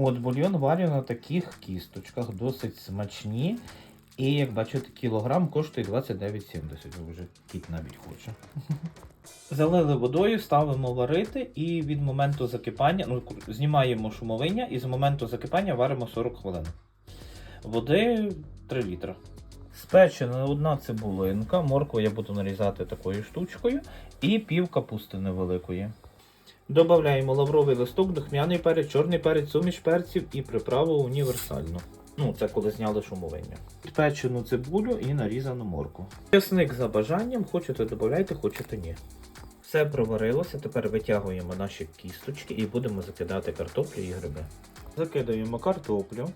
От бульйон варю на таких кісточках, досить смачні. І як бачите, кілограм коштує 29,70. Вже кіт навіть хоче. Залили водою, ставимо варити і від моменту закипання, ну, знімаємо шумовиння і з моменту закипання варимо 40 хвилин. Води 3 літра. Спечена одна цибулинка, моркву я буду нарізати такою штучкою, і пів капусти невеликої. Додаємо лавровий листок, духмяний перець, чорний перець, суміш перців і приправу універсальну. Ну, це коли зняли шумовиння. Печену цибулю і нарізану морку. Чесник за бажанням, хочете додавайте, хочете ні. Все проварилося, тепер витягуємо наші кісточки і будемо закидати картоплю і гриби. Закидаємо картоплю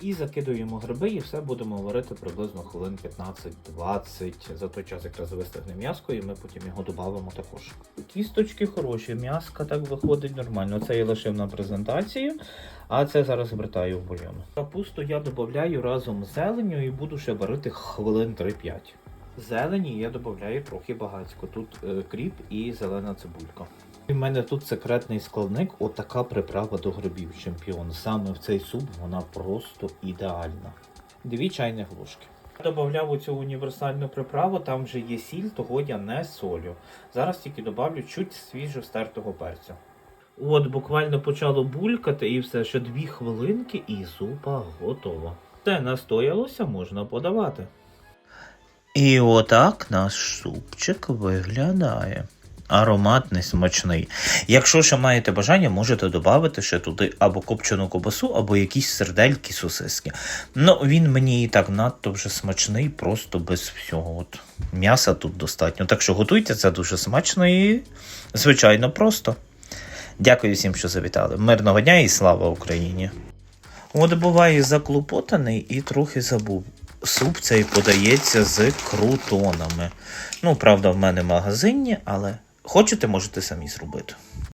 і закидуємо гриби, і все будемо варити приблизно хвилин 15-20. За той час якраз вистигне м'яско, і ми потім його додамо також. Кісточки хороші, м'яска так виходить нормально. Це я лишив на презентацію, а це зараз вертаю в бульйон. Капусту я додаю разом з зеленню і буду ще варити хвилин 3-5. Зелені я додаю трохи багатько. Тут е, кріп і зелена цибулька. У мене тут секретний складник, отака приправа до грибів чемпіон. Саме в цей суп вона просто ідеальна. Дві чайні ложки. Я додав у цю універсальну приправу, там вже є сіль, того я не солю. Зараз тільки додавлю чуть свіжо стертого перцю. От, буквально почало булькати і все, ще дві хвилинки і зупа готова. Те настоялося, можна подавати. І отак наш супчик виглядає. Ароматний, смачний. Якщо ще маєте бажання, можете додати ще туди або копчену кобасу, або якісь сердельки, сосиски. Ну, він мені і так надто вже смачний, просто без всього. От М'яса тут достатньо. Так що готуйте це дуже смачно і, звичайно, просто. Дякую всім, що завітали. Мирного дня і слава Україні! От буває заклопотаний і трохи забув. Суп цей подається з крутонами. Ну, правда, в мене магазинні, але хочете, можете самі зробити.